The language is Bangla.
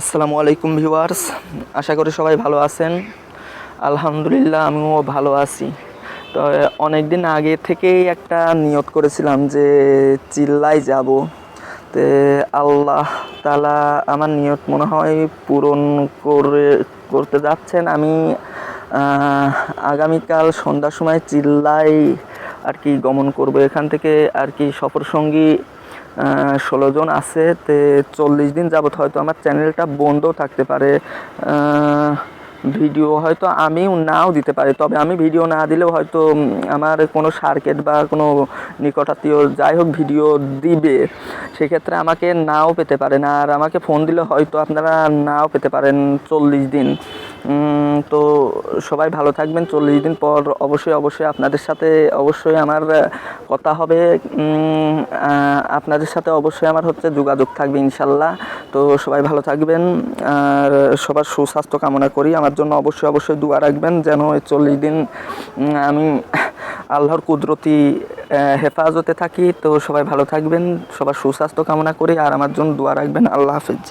আসসালামু আলাইকুম ভিউয়ার্স, আশা করি সবাই ভালো আছেন। আলহামদুলিল্লাহ, আমিও ভালো আছি। তো অনেক দিন আগে থেকেই একটা নিয়ত করেছিলাম যে চিল্লাই যাব। তে, আল্লাহ তালা আমার নিয়ত মনে হয় পূরণ করে, করতে যাচ্ছেন। আমি আগামীকাল সন্ধ্যার সময় চিল্লাই আর কি গমন করব। এখান থেকে আর কি সফর সঙ্গী ষোলো জন আছে, তে চল্লিশ দিন যাবত হয়তো আমার চ্যানেলটা বন্ধও থাকতে পারে। ভিডিও হয়তো আমিও নাও দিতে পারি, তবে আমি ভিডিও না দিলেও হয়তো আমার কোনো সার্কেট বা কোনো নিকটাত্মীয় যাই হোক ভিডিও দিবে, সেক্ষেত্রে আমাকে নাও পেতে পারেন আর আমাকে ফোন দিলে হয়তো আপনারা নাও পেতে পারেন চল্লিশ দিন। তো সবাই ভালো থাকবেন। চল্লিশ দিন পর অবশ্যই অবশ্যই আপনাদের সাথে, অবশ্যই আমার কথা হবে। আপনাদের সাথে অবশ্যই আমার হচ্ছে যোগাযোগ থাকবে ইনশাল্লাহ। তো সবাই ভালো থাকবেন। আর সবার সুস্বাস্থ্য কামনা করি। আমার জন্য অবশ্যই অবশ্যই দোয়া রাখবেন যেন চল্লিশ দিন আমি আল্লাহর কুদরতি হেফাজতে থাকি। তো সবাই ভালো থাকবেন। সবার সুস্বাস্থ্য কামনা করি। আর আমার জন্য দোয়া রাখবেন। আল্লাহ হাফিজ।